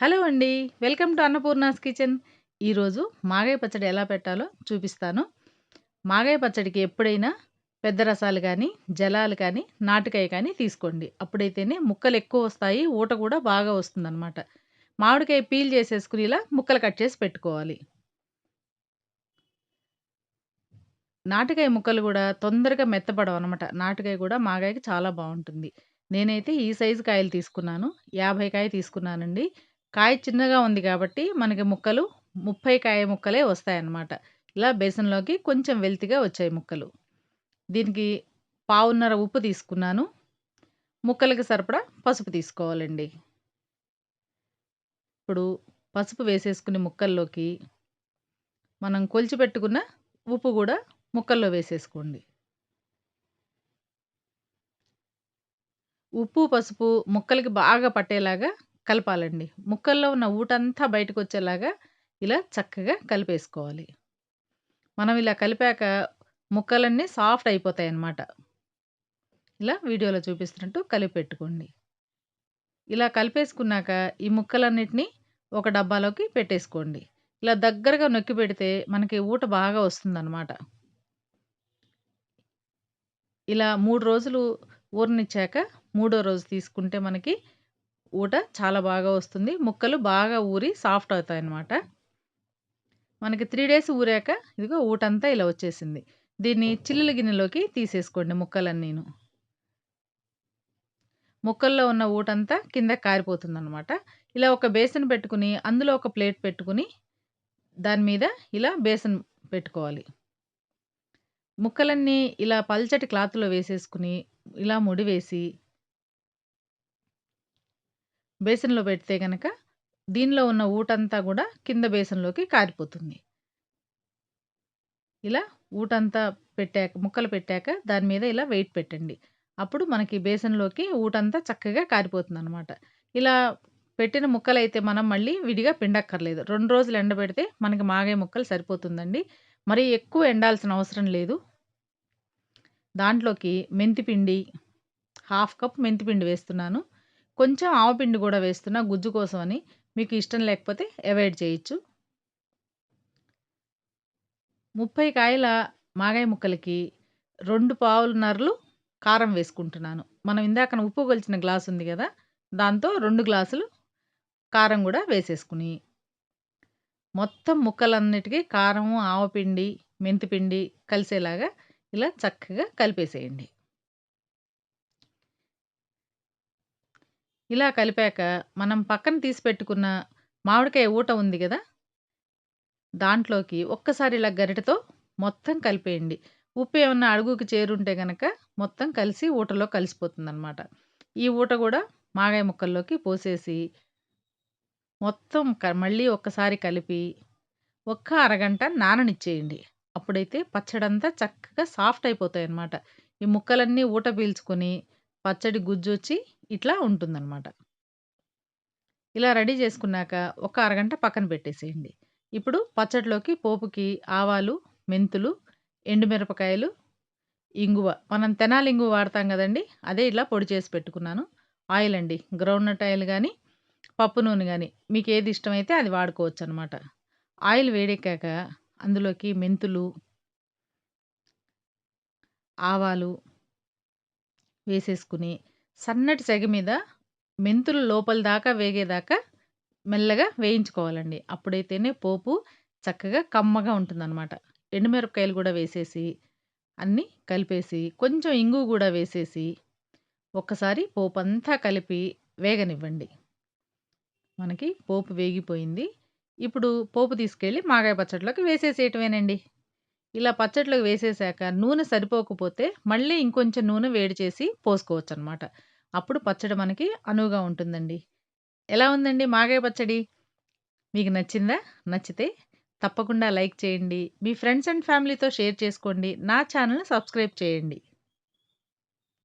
Hello అండి. Welcome to Annapurna's kitchen. ఈరోజు మాగాయ పచ్చడి ఎలా పెట్టాలో చూపిస్తాను. మాగాయ పచ్చడికి ఎప్పుడైనా పెద్ద రసాలు కానీ జలాలు కానీ, నాటుకాయ కానీ తీసుకోండి. అప్పుడైతేనే ముక్కలు ఎక్కువ వస్తాయి. ఊట కూడా బాగా వస్తుందనమాట. మామిడికాయ పీల్ చేసేసుకుని ఇలా ముక్కలు కట్ చేసి పెట్టుకోవాలి. నాటుకాయ ముక్కలు కూడా తొందరగా మెత్తబడవనమాట. నాటుకాయ కూడా మాగాయకి చాలా బాగుంటుంది నేనైతే ఈ సైజు కాయలు తీసుకున్నాను. 50 కాయ తీసుకున్నానండి. కాయ చిన్నగా ఉంది కాబట్టి మనకి ముక్కలు 30 కాయ ముక్కలే వస్తాయన్నమాట. ఇలా బేసన్‌లోకి కొంచెం వెల్తిగా వచ్చాయి ముక్కలు. దీనికి పావున్నర ఉప్పు తీసుకున్నాను. ముక్కలకి సరిపడా పసుపు తీసుకోవాలండి. ఇప్పుడు పసుపు వేసేసుకుని ముక్కల్లోకి మనం కొలిచిపెట్టుకున్న ఉప్పు కూడా ముక్కల్లో వేసేసుకోండి. ఉప్పు, పసుపు ముక్కలకి బాగా పట్టేలాగా కలపాలండి. ముక్కల్లో ఉన్న ఊటంతా బయటకొచ్చేలాగా ఇలా చక్కగా కలిపేసుకోవాలి. మనం ఇలా కలిపాక ముక్కలన్నీ సాఫ్ట్ అయిపోతాయి అన్నమాట ఇలా వీడియోలో చూపిస్తున్నట్టు కలిపి పెట్టుకోండి. ఇలా కలిపేసుకున్నాక ఈ ముక్కలన్నిటిని ఒక డబ్బాలోకి పెట్టేసుకోండి. ఇలా దగ్గరగా నొక్కి పెడితే మనకి ఊట బాగా వస్తుందన్నమాట. ఇలా మూడు రోజులు ఊరనిచ్చాక మూడో రోజు తీసుకుంటే మనకి ఊట చాలా బాగా వస్తుంది. ముక్కలు బాగా ఊరి సాఫ్ట్ అవుతాయన్నమాట. మనకి త్రీ డేస్ ఊరాక ఇదిగో ఊటంతా ఇలా వచ్చేసింది. దీన్ని చిల్లుల గిన్నెలోకి తీసేసుకోండి ముక్కలన్నీను. ముక్కల్లో ఉన్న ఊటంతా కింద కారిపోతుందనమాట. ఇలా ఒక బేసన్ పెట్టుకుని అందులో ఒక ప్లేట్ పెట్టుకుని దాని మీద ఇలా బేసన్ పెట్టుకోవాలి. ముక్కలన్నీ ఇలా పల్చటి క్లాత్‌లో వేసేసుకుని ఇలా ముడివేసి బేసన్‌లో పెడితే గనక దీనిలో ఉన్న ఊటంతా కూడా కింద బేసన్‌లోకి కారిపోతుంది. ఇలా ఊటంతా పెట్టాక ముక్కలు పెట్టాక దాని మీద ఇలా వెయిట్ పెట్టండి. అప్పుడు మనకి బేసన్‌లోకి ఊటంతా చక్కగా కారిపోతుందనమాట. ఇలా పెట్టిన ముక్కలైతే మనం మళ్ళీ విడిగా పిండక్కర్లేదు. రెండు రోజులు ఎండబెడితే మనకి మాగే ముక్కలు సరిపోతుందండి. మరి ఎక్కువ ఎండాల్సిన అవసరం లేదు. దాంట్లోకి మెంతిపిండి హాఫ్ కప్ మెంతిపిండి వేస్తున్నాను. కొంచెం ఆవపిండి కూడా వేస్తున్నా గుజ్జు కోసమని. మీకు ఇష్టం లేకపోతే అవాయిడ్ చేయొచ్చు. 30 కాయల మాగాయ ముక్కలకి రెండు పావులున్నరలు కారం వేసుకుంటున్నాను. మనం ఇందాకన ఉప్పు కొలిచిన గ్లాస్ ఉంది కదా దాంతో రెండు గ్లాసులు కారం కూడా వేసేసుకుని మొత్తం ముక్కలన్నిటికీ కారము, ఆవపిండి, మెంతిపిండి కలిసేలాగా ఇలా చక్కగా కలిపేసేయండి. ఇలా కలిపాక మనం పక్కన తీసి పెట్టుకున్న మామిడికాయ ఊట ఉంది కదా దాంట్లోకి ఒక్కసారి ఇలా గరిటతో మొత్తం కలిపేయండి. ఉప్పు ఏమన్నా అడుగుకి చేరుంటే గనక మొత్తం కలిసి ఊటలో కలిసిపోతుందనమాట. ఈ ఊట కూడా మాగాయ ముక్కల్లోకి పోసేసి మొత్తం క మళ్ళీ ఒక్కసారి కలిపి ఒక్క అరగంట నాననిచ్చేయండి. అప్పుడైతే పచ్చడంతా చక్కగా సాఫ్ట్ అయిపోతాయన్నమాట. ఈ ముక్కలన్నీ ఊట పీల్చుకొని పచ్చడి గుజ్జొచ్చి ఇట్లా ఉంటుందన్నమాట ఇలా రెడీ చేసుకున్నాక ఒక అరగంట పక్కన పెట్టేసేయండి. ఇప్పుడు పచ్చడిలోకి పోపుకి ఆవాలు, మెంతులు, ఎండుమిరపకాయలు, ఇంగువ మనం తెనాలి ఇంగువ వాడతాం కదండి అదే ఇలా పొడి చేసి పెట్టుకున్నాను. ఆయిల్ అండి. గ్రౌండ్‌నట్ ఆయిల్ కానీ పప్పు నూనె కానీ మీకు ఏది ఇష్టమైతే అది వాడుకోవచ్చనమాట. ఆయిల్ వేడెక్కాక అందులోకి మెంతులు ఆవాలు వేసేసుకుని సన్నటి సెగ మీద మెంతులు లోపల దాకా వేగేదాకా మెల్లగా వేయించుకోవాలండి. అప్పుడైతేనే పోపు చక్కగా కమ్మగా ఉంటుందనమాట. ఎండుమిరపకాయలు కూడా వేసేసి అన్నీ కలిపేసి కొంచెం ఇంగు కూడా వేసేసి ఒక్కసారి పోపు అంతా కలిపి వేగనివ్వండి. మనకి పోపు వేగిపోయింది. ఇప్పుడు పోపు తీసుకెళ్ళి మాగాయ పచ్చడిలోకి వేసేసేయటమేనండి. ఇలా పచ్చడిలోకి వేసేసాక నూనె సరిపోకపోతే మళ్ళీ ఇంకొంచెం నూనె వేడి చేసి పోసుకోవచ్చు అనమాట అప్పుడు పచ్చడి మనకి అనువుగా ఉంటుందండి. ఎలా ఉందండి మాగాయ పచ్చడి? మీకు నచ్చిందా? నచ్చితే తప్పకుండా లైక్ చేయండి. మీ ఫ్రెండ్స్ అండ్ ఫ్యామిలీతో షేర్ చేసుకోండి. నా ఛానల్ సబ్స్క్రైబ్ చేయండి.